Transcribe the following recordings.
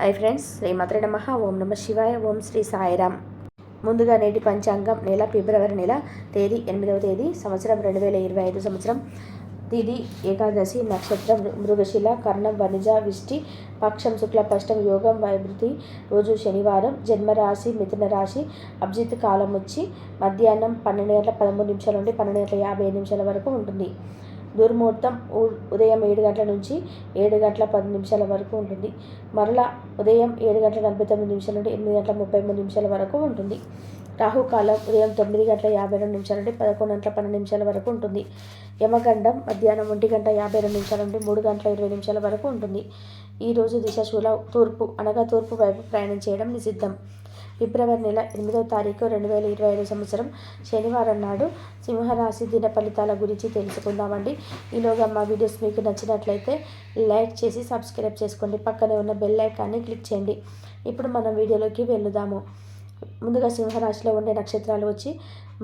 Hi friends Shri మాత్రే నమ. ఓం నమ శివాయ ఓం శ్రీ సాయిరామ్. ముందుగా నేటి పంచాంగం నెల ఫిబ్రవరి నెల తేదీ ఎనిమిదవ తేదీ సంవత్సరం రెండు వేల ఇరవై ఐదు సంవత్సరం. తిది ఏకాదశి నక్షత్రం మృగశిల కర్ణం వనిజ విష్టి పక్షం శుక్ల పష్టం యోగం వైభృతి. రోజు శనివారం జన్మరాశి మిథున రాశి. అభిజిత్ కాలం వచ్చి మధ్యాహ్నం పన్నెండు గంటల పదమూడు నిమిషాల నుండి పన్నెండు గంటల యాభై నిమిషాల వరకు ఉంటుంది. దుర్ముహూర్తం ఉదయం ఏడు గంటల నుంచి ఏడు గంటల పది నిమిషాల వరకు ఉంటుంది. మరలా ఉదయం ఏడు గంటల నలభై తొమ్మిది నిమిషాల నుండి ఎనిమిది గంటల ముప్పై మూడు నిమిషాల వరకు ఉంటుంది. రాహుకాలం ఉదయం తొమ్మిది గంటల యాభై రెండు నిమిషాల నుండి పదకొండు గంటల పన్నెండు నిమిషాల వరకు ఉంటుంది. యమగండం మధ్యాహ్నం ఒంటి గంట యాభై రెండు నిమిషాల నుండి మూడు గంటల ఇరవై నిమిషాల వరకు ఉంటుంది. ఈరోజు దిశశూల తూర్పు అనగా తూర్పు వైపు ప్రయాణం చేయడం నిషిద్ధం. ఫిబ్రవరి నెల ఎనిమిదవ తారీఖు రెండు వేల ఇరవై ఐదు సంవత్సరం శనివారం నాడు సింహరాశి దిన ఫలితాల గురించి తెలుసుకుందామండి. ఈలోగా మా వీడియోస్ మీకు నచ్చినట్లయితే లైక్ చేసి సబ్స్క్రైబ్ చేసుకోండి. పక్కనే ఉన్న బెల్ ఐకాన్ని క్లిక్ చేయండి. ఇప్పుడు మనం వీడియోలోకి వెళ్దాము. ముందుగా సింహరాశిలో ఉండే నక్షత్రాలు వచ్చి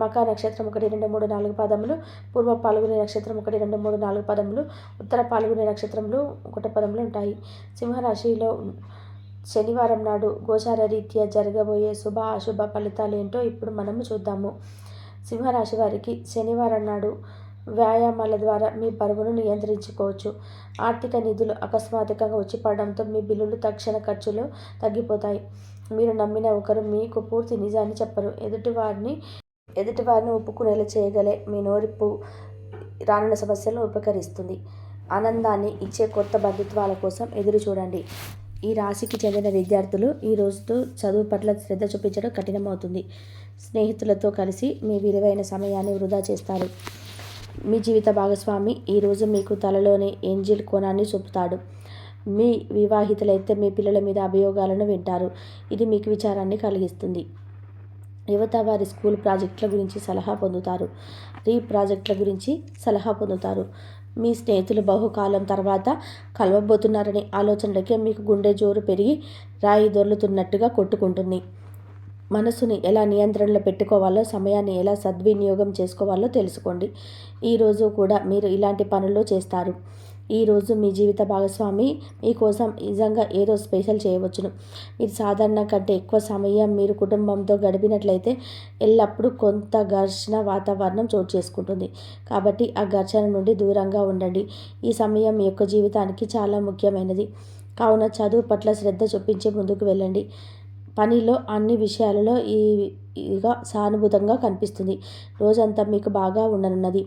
మకా నక్షత్రం ఒకటి రెండు మూడు నాలుగు పదములు పూర్వ పాల్గొనే నక్షత్రం ఒకటి రెండు మూడు నాలుగు పదములు ఉత్తర పాల్గొనే నక్షత్రంలో ఒకటి పదములు ఉంటాయి. సింహరాశిలో శనివారం నాడు గోచార రీత్యా జరగబోయే శుభ అశుభ ఫలితాలు ఏంటో ఇప్పుడు మనము చూద్దాము. సింహరాశి వారికి శనివారం నాడు వ్యాయామాల ద్వారా మీ బరువును నియంత్రించుకోవచ్చు. ఆర్థిక నిధులు అకస్మాత్తుగా వచ్చి పడడంతో మీ బిల్లులు తక్షణ ఖర్చులు తగ్గిపోతాయి. మీరు నమ్మిన ఒకరు మీకు పూర్తి నిజాన్ని చెప్పరు. ఎదుటివారిని ఎదుటివారిని ఒప్పుకునేలా చేయగలే మీ నోరిప్పు రానున్న సమస్యలను ఉపకరిస్తుంది. ఆనందాన్ని ఇచ్చే కొత్త బంధుత్వాల కోసం ఎదురు చూడండి ఈ రాశికి చెందిన విద్యార్థులు ఈ రోజుతో చదువు పట్ల శ్రద్ధ చూపించడం కఠినమవుతుంది. స్నేహితులతో కలిసి మీ విలువైన సమయాన్ని వృధా చేస్తారు. మీ జీవిత భాగస్వామి ఈరోజు మీకు తలలోని ఏంజిల్ కోణాన్ని చూపుతాడు. మీ వివాహితులైతే మీ పిల్లల మీద అభియోగాలను వింటారు. ఇది మీకు విచారాన్ని కలిగిస్తుంది. యువత వారి స్కూల్ ప్రాజెక్టుల గురించి సలహా పొందుతారు. రీ ప్రాజెక్టుల గురించి సలహా పొందుతారు. మీ స్నేహితులు బహుకాలం తర్వాత కలవబోతున్నారనే ఆలోచనలకే మీకు గుండె జోరు పెరిగి రాయి దొర్లుతున్నట్టుగా కొట్టుకుంటుంది. మనసుని ఎలా నియంత్రణలో పెట్టుకోవాలో సమయాన్ని ఎలా సద్వినియోగం చేసుకోవాలో తెలుసుకోండి. ఈరోజు కూడా మీరు ఇలాంటి పనులు చేస్తారు. ఈరోజు మీ జీవిత భాగస్వామి మీకోసం నిజంగా ఏదో స్పెషల్ చేయవచ్చును. మీరు సాధారణ కంటే ఎక్కువ సమయం మీరు కుటుంబంతో గడిపినట్లయితే ఎల్లప్పుడూ కొంత ఘర్షణ వాతావరణం చోటు చేసుకుంటుంది. కాబట్టి ఆ ఘర్షణ నుండి దూరంగా ఉండండి. ఈ సమయం మీ యొక్క జీవితానికి చాలా ముఖ్యమైనది. కావున చదువు పట్ల శ్రద్ధ చూపించి ముందుకు వెళ్ళండి. పనిలో అన్ని విషయాలలో ఈ సానుభూతంగా కనిపిస్తుంది. రోజంతా మీకు బాగా ఉండనున్నది.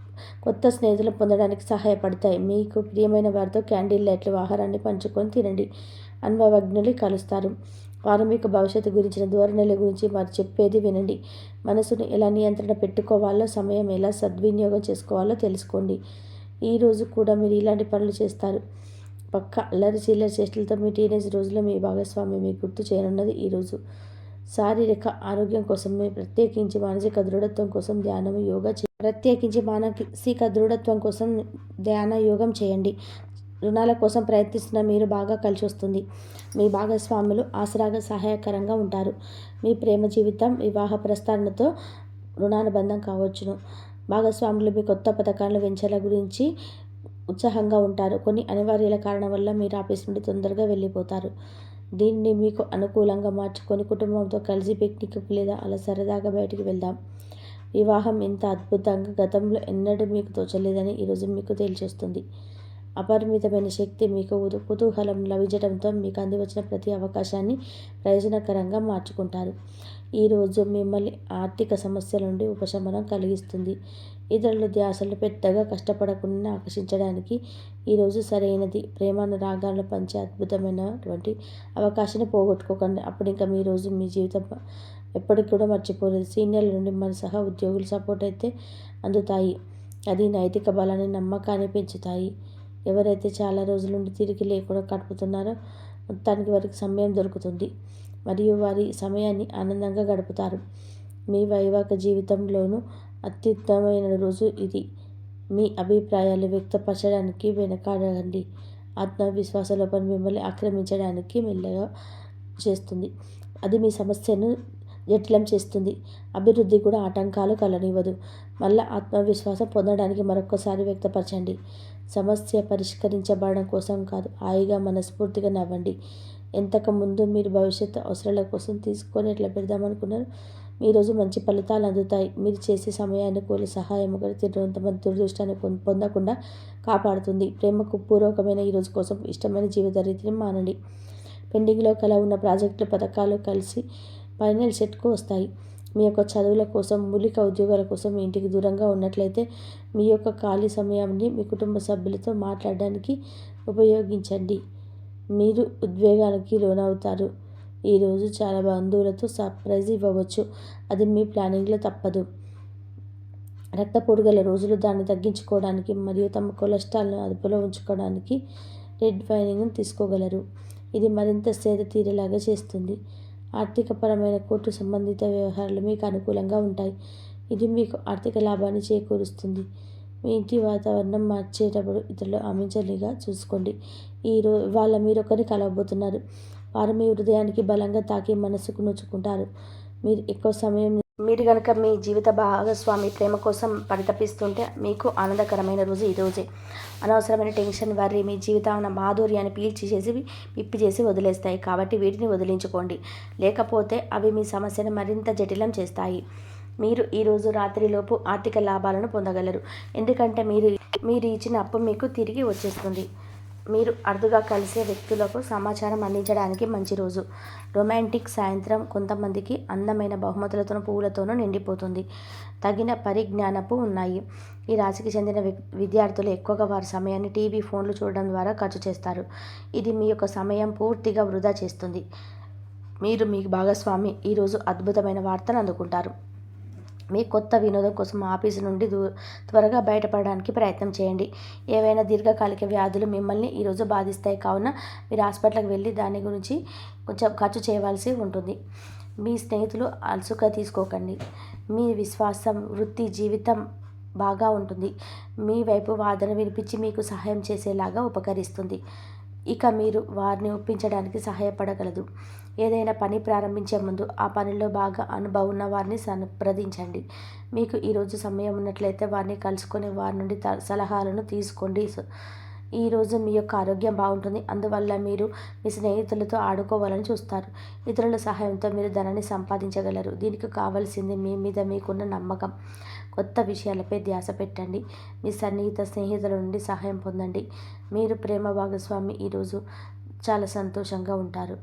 కొత్త స్నేహితులు పొందడానికి సహాయపడతాయి. మీకు ప్రియమైన వారితో క్యాండిల్ లైట్లు ఆహారాన్ని పంచుకొని తినండి. అనుభవజ్ఞులు కలుస్తారు. వారు మీకు భవిష్యత్తు గురించిన ధోరణుల గురించి వారు చెప్పేది వినండి. మనసును ఎలా నియంత్రణ పెట్టుకోవాలో సమయం ఎలా సద్వినియోగం చేసుకోవాలో తెలుసుకోండి. ఈ రోజు కూడా మీరు ఇలాంటి పనులు చేస్తారు. పక్క అల్లరి చిల్లరి చేష్టలతో మీ టీనేజ్ రోజుల్లో మీ భాగస్వామి మీకు గుర్తు చేయనున్నది ఈరోజు శారీరక ఆరోగ్యం కోసం ప్రత్యేకించి మానసిక దృఢత్వం కోసం ధ్యానం యోగా చే ప్రత్యేకించి మానసిక దృఢత్వం కోసం ధ్యాన యోగం చేయండి. రుణాల కోసం ప్రయత్నిస్తున్న మీరు బాగా కలిసి వస్తుంది మీ భాగస్వాములు ఆసరాగా సహాయకరంగా ఉంటారు. మీ ప్రేమ జీవితం వివాహ ప్రస్తారణతో రుణానుబంధం కావచ్చును. భాగస్వాములు మీ కొత్త పథకాల వెంచర్ల గురించి ఉత్సాహంగా ఉంటారు. కొన్ని అనివార్యాల కారణం వల్ల మీరు ఆఫీస్ నుండి తొందరగా వెళ్ళిపోతారు. దీన్ని మీకు అనుకూలంగా మార్చుకొని కుటుంబంతో కలిసి పిక్నిక్ లేదా అలా సరదాగా బయటికి వెళ్దాం. వివాహం ఇంత అద్భుతంగా గతంలో ఎన్నడూ మీకు తోచలేదని ఈరోజు మీకు తేల్చేస్తుంది అపరిమితమైన శక్తి మీకు కుతూహలం లభించడంతో మీకు అందివచ్చిన ప్రతి అవకాశాన్ని ప్రయోజనకరంగా మార్చుకుంటారు. ఈరోజు మిమ్మల్ని ఆర్థిక సమస్యల నుండి ఉపశమనం కలిగిస్తుంది. ఇతరుల ధ్యాసలు పెద్దగా కష్టపడకుండా ఆకర్షించడానికి ఈరోజు సరైనది. ప్రేమానురాగాలను పంచే అద్భుతమైనటువంటి అవకాశాన్ని పోగొట్టుకోకండి. అప్పుడు ఇంకా మీ రోజు మీ జీవితం ఎప్పటికి కూడా మర్చిపోలేదు. సీనియర్ల నుండి మన సహా ఉద్యోగుల సపోర్ట్ అయితే అందుతాయి. అది నైతిక బలాన్ని నమ్మకాన్ని పెంచుతాయి. ఎవరైతే చాలా రోజుల నుండి తిరిగి లేకుండా గడుపుతున్నారో మొత్తానికి వారికి సమయం దొరుకుతుంది. మరియు వారి సమయాన్ని ఆనందంగా గడుపుతారు. మీ వైవాహిక జీవితంలోనూ అత్యుత్తమమైన రోజు ఇది. మీ అభిప్రాయాలు వ్యక్తపరచడానికి వెనకాడకండి. ఆత్మవిశ్వాస లోపం మిమ్మల్ని ఆక్రమించడానికి మెల్లగా చేస్తుంది. అది మీ సమస్యను జటిలం చేస్తుంది. అభివృద్ధి కూడా ఆటంకాలు కలనివ్వదు. మళ్ళా ఆత్మవిశ్వాసం పొందడానికి మరొకసారి వ్యక్తపరచండి. సమస్య పరిష్కరించబడడం కోసం కాదు హాయిగా మనస్ఫూర్తిగా నవ్వండి. ఎంతకు ముందు మీరు భవిష్యత్తు అవసరాల కోసం తీసుకొని ఎట్లా పెడదామనుకున్నారు? ఈరోజు మంచి ఫలితాలు అందుతాయి. మీరు చేసే సమయానుకూల సహాయం ఒకటి తిరుగుతున్న దురదృష్టాన్ని పొందకుండా కాపాడుతుంది. ప్రేమకు పూర్వకమైన ఈ రోజు కోసం ఇష్టమైన జీవిత రీతిని మానండి. పెండింగ్లో కల ఉన్న ప్రాజెక్టులు పథకాలు కలిసి ఫైనల్ సెట్కు వస్తాయి. మీ యొక్క చదువుల కోసం మూలిక ఉద్యోగాల కోసం మీ ఇంటికి దూరంగా ఉన్నట్లయితే మీ యొక్క ఖాళీ సమయాన్ని మీ కుటుంబ సభ్యులతో మాట్లాడడానికి ఉపయోగించండి. మీరు ఉద్వేగానికి లోనవుతారు. ఈరోజు చాలా బంధువులతో సర్ప్రైజ్ ఇవ్వవచ్చు. అది మీ ప్లానింగ్లో తప్పదు. రక్తపోటు గల రోజులు దాన్ని తగ్గించుకోవడానికి మరియు తమ కొలెస్ట్రాల్ను అదుపులో ఉంచుకోవడానికి రెడ్ వైనింగ్ను తీసుకోగలరు. ఇది మరింత సేద తీరేలాగా చేస్తుంది. ఆర్థికపరమైన కోర్టు సంబంధిత వ్యవహారాలు మీకు అనుకూలంగా ఉంటాయి. ఇది మీకు ఆర్థిక లాభాన్ని చేకూరుస్తుంది. మీ ఇంటి వాతావరణం మార్చేటప్పుడు ఇతరులు ఆమించలేగా చూసుకోండి. ఈ వాళ్ళ మీరు ఒకరిని కలవబోతున్నారు. వారు మీ హృదయానికి బలంగా తాకి మనసుకు నొచ్చుకుంటారు మీరు ఎక్కువ సమయం మీరు కనుక మీ జీవిత భాగస్వామి ప్రేమ కోసం పరితపిస్తుంటే మీకు ఆనందకరమైన రోజు ఈ రోజే. అనవసరమైన టెన్షన్ వరి మీ జీవితాన మాధుర్యాన్ని పీల్చి చేసి పిప్పి చేసి వదిలేస్తాయి. కాబట్టి వీటిని వదిలించుకోండి. లేకపోతే అవి మీ సమస్యను మరింత జటిలం చేస్తాయి. మీరు ఈరోజు రాత్రిలోపు ఆర్థిక లాభాలను పొందగలరు. ఎందుకంటే మీరు మీరు ఇచ్చిన అప్పు మీకు తిరిగి వచ్చేస్తుంది. మీరు అరుదుగా కలిసే వ్యక్తులకు సమాచారం అందించడానికి మంచి రోజు. రొమాంటిక్ సాయంత్రం కొంతమందికి అందమైన బహుమతులతోనూ పువ్వులతోనూ నిండిపోతుంది. తగిన పరిజ్ఞానపు ఉన్నాయి. ఈ రాశికి చెందిన విద్యార్థులు ఎక్కువగా వారి సమయాన్ని టీవీ ఫోన్లు చూడడం ద్వారా ఖర్చు చేస్తారు. ఇది మీ యొక్క సమయం పూర్తిగా వృధా చేస్తుంది. మీరు మీ భాగస్వామి. ఈరోజు అద్భుతమైన వార్తను అందుకుంటారు. మీ కొత్త వినోదం కోసం ఆఫీసు నుండి దూ త్వరగా బయటపడడానికి ప్రయత్నం చేయండి. ఏవైనా దీర్ఘకాలిక వ్యాధులు మిమ్మల్ని ఈరోజు బాధిస్తాయి కావున మీరు హాస్పిటల్కి వెళ్ళి దాని గురించి కొంచెం ఖర్చు చేయవలసి ఉంటుంది. మీ స్నేహితులు అలసుగా తీసుకోకండి. మీ విశ్వాసం వృత్తి జీవితం బాగా ఉంటుంది. మీ వైపు వాదన వినిపించి మీకు సహాయం చేసేలాగా ఉపకరిస్తుంది. ఇక మీరు వారిని ఒప్పించడానికి సహాయపడగలదు. ఏదైనా పని ప్రారంభించే ముందు ఆ పనిలో బాగా అనుభవం ఉన్న వారిని సంప్రదించండి. మీకు ఈరోజు సమయం ఉన్నట్లయితే వారిని కలుసుకొని వారి నుండి సలహాలను తీసుకోండి. సో- ఈరోజు మీ యొక్క ఆరోగ్యం బాగుంటుంది. అందువల్ల మీరు మీ స్నేహితులతో ఆడుకోవాలని చూస్తారు. ఇతరుల సహాయంతో మీరు ధనాన్ని సంపాదించగలరు. దీనికి కావాల్సింది మీ మీద మీకున్న నమ్మకం. కొత్త విషయాలపై ధ్యాస పెట్టండి. మీ సన్నిహిత స్నేహితుల నుండి సహాయం పొందండి. మీరు ప్రేమ భాగస్వామి ఈరోజు చాలా సంతోషంగా ఉంటారు.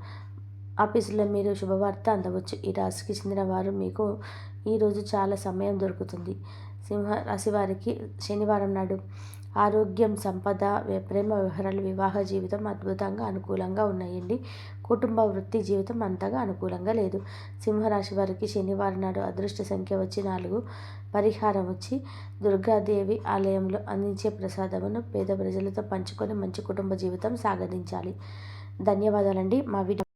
ఆఫీసులో మీరు శుభవార్త అందవచ్చు. ఈ రాశికి చెందిన వారు మీకు ఈరోజు చాలా సమయం దొరుకుతుంది. సింహ రాశి వారికి శనివారం నాడు ఆరోగ్యం సంపద ప్రేమ వ్యవహారాలు వివాహ జీవితం అద్భుతంగా అనుకూలంగా ఉన్నాయండి. కుటుంబ వృత్తి జీవితం అంతగా అనుకూలంగా లేదు. సింహరాశి వారికి శనివారం నాడు అదృష్ట సంఖ్య వచ్చి నాలుగు పరిహారం వచ్చి దుర్గాదేవి ఆలయంలో అందించే ప్రసాదమును పేద ప్రజలతో పంచుకొని మంచి కుటుంబ జీవితం సాగదించాలి. ధన్యవాదాలండి. మా వీడియో